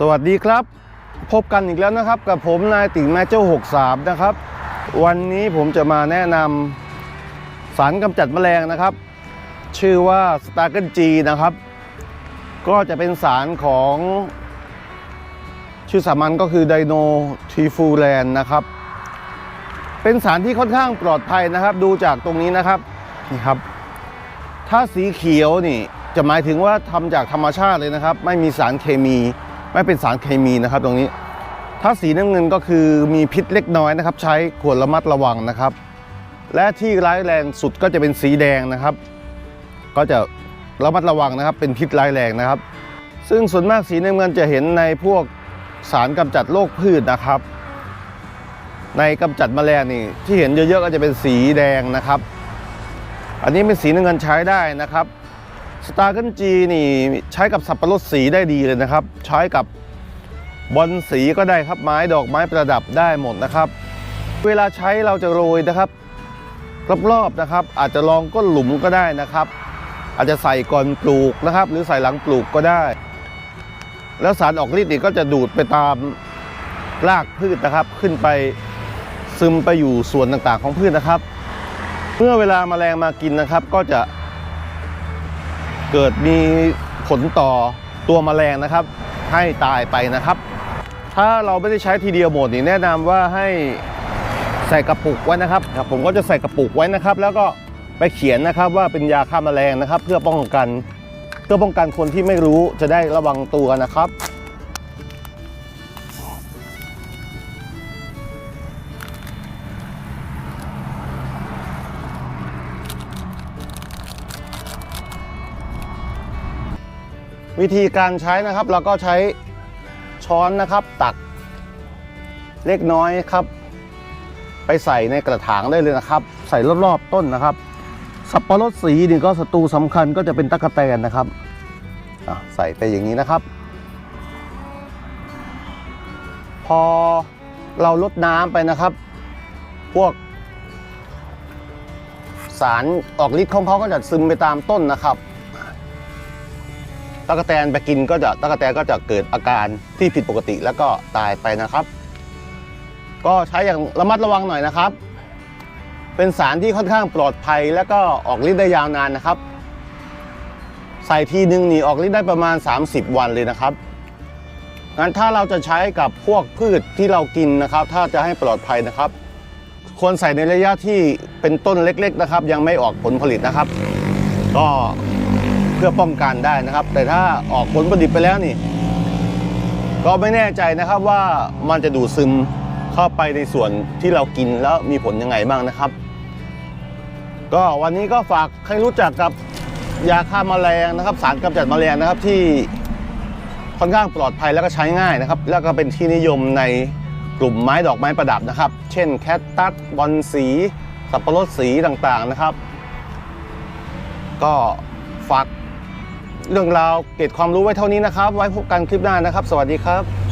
สวัสดีครับ พบกันอีกแล้วนะครับ กับผมนายติ่งแมเจ้า63 นะครับ วันนี้ผมจะมาแนะนำสารกำจัดแมลงนะครับ ชื่อว่า s t a r g e n G นะครับ ก็จะเป็นสารของ ชื่อสามัญก็คือไดโนทีฟูแลนนะครับ เป็นสารที่ค่อนข้างปลอดภัยนะครับ ดูจากตรงนี้นะครับนี่ครับ ถ้าสีเขียวนี่จะหมายถึงว่าทำจากธรรมชาติเลยนะครับ ไม่มีสารเคมี ไม่เป็นสารเคมีนะครับตรงนี้ ถ้าสีน้ำเงินก็คือมีพิษเล็กน้อยนะครับ ใช้ควรระมัดระวังนะครับ และที่ร้ายแรงสุดก็จะเป็นสีแดงนะครับ ก็จะระมัดระวังนะครับ เป็นพิษร้ายแรงนะครับ ซึ่งส่วนมากสีน้ำเงินจะเห็นในพวกสารกำจัดโรคพืชนะครับ ในกำจัดแมลงนี่ที่เห็นเยอะๆก็จะเป็นสีแดงนะครับ อันนี้เป็นสีน้ำเงินใช้ได้นะครับ สตาร์เกิลจีนี่ใช้กับสับปะรดสีได้ดีเลยนะครับ ใช้กับบอลสีก็ได้ครับไม้ดอกไม้ประดับได้หมดนะครับ เวลาใช้เราจะโรยนะครับรอบๆนะครับ อาจจะลองก้นหลุมก็ได้นะครับ อาจจะใส่ก่อนปลูกนะครับ หรือใส่หลังปลูกก็ได้ แล้วสารออกฤทธิ์นี่ก็จะดูดไปตามรากพืชนะครับ ขึ้นไปซึมไปอยู่ส่วนต่างๆของพืชนะครับ เมื่อเวลาแมลงมากินนะครับ ก็จะ เกิดมีผลต่อตัวแมลงนะครับ ให้ตายไปนะครับ ถ้าเราไม่ได้ใช้ทีเดียวหมดนี่แนะนำว่าให้ใส่กระปุกไว้นะครับครับ ผมก็จะใส่กระปุกไว้นะครับ แล้วก็ไปเขียนนะครับว่าเป็นยาฆ่าแมลงนะครับ เพื่อป้องกันเพื่อป้องกันคนที่ไม่รู้จะได้ระวังตัวนะครับ วิธีการใช้นะครับเราก็ใช้ช้อนนะครับตักเล็กน้อยครับ ไปใส่ในกระถางได้เลยนะครับ ใส่รอบๆต้นนะครับ สับปะรดสีนี่ก็ศัตรูสำคัญก็จะเป็นตะกแตนนะครับใส่ไปอย่างนี้นะครับ พอเราลดน้ำไปนะครับ พวก สารออกฤทธิ์ของเขาก็จะซึมไปตามต้นนะครับ ตะกแตนไปกินก็จะตะกแตนก็จะเกิดอาการที่ผิดปกติแล้วก็ตายไปนะครับ ก็ใช้อย่างระมัดระวังหน่อยนะครับ เป็นสารที่ค่อนข้างปลอดภัย แล้วก็ออกฤทธิ์ได้ยาวนานนะครับ ใส่ทีหนึ่งหนีออกฤทธิ์ได้ประมาณ 30 วันเลยนะครับงั้นถ้าเราจะใช้กับพวกพืชที่เรากินนะครับ ถ้าจะให้ปลอดภัยนะครับ ควรใส่ในระยะที่เป็นต้นเล็ก ๆ นะครับ ยังไม่ออกผลผลิตนะครับ ก็ เพื่อป้องกันได้นะครับ แต่ถ้าออกผลผลิตไปแล้วนี่ ก็ไม่แน่ใจนะครับว่ามันจะดูดซึมเข้าไปในส่วนที่เรากินแล้วมีผลยังไงบ้างนะครับ ก็วันนี้ก็ฝากให้รู้จักกับยาฆ่าแมลงนะครับ สารกำจัดแมลงนะครับที่ค่อนข้างปลอดภัยแล้วก็ใช้ง่ายนะครับ แล้วก็เป็นที่นิยมในกลุ่มไม้ดอกไม้ประดับนะครับ เช่นแคตตัสบอนสี สับปะรดสีต่างๆนะครับ ก็ฝาก เรื่องราวเกร็ดความรู้ไว้เท่านี้นะครับ ไว้พบกันคลิปหน้านะครับ สวัสดีครับ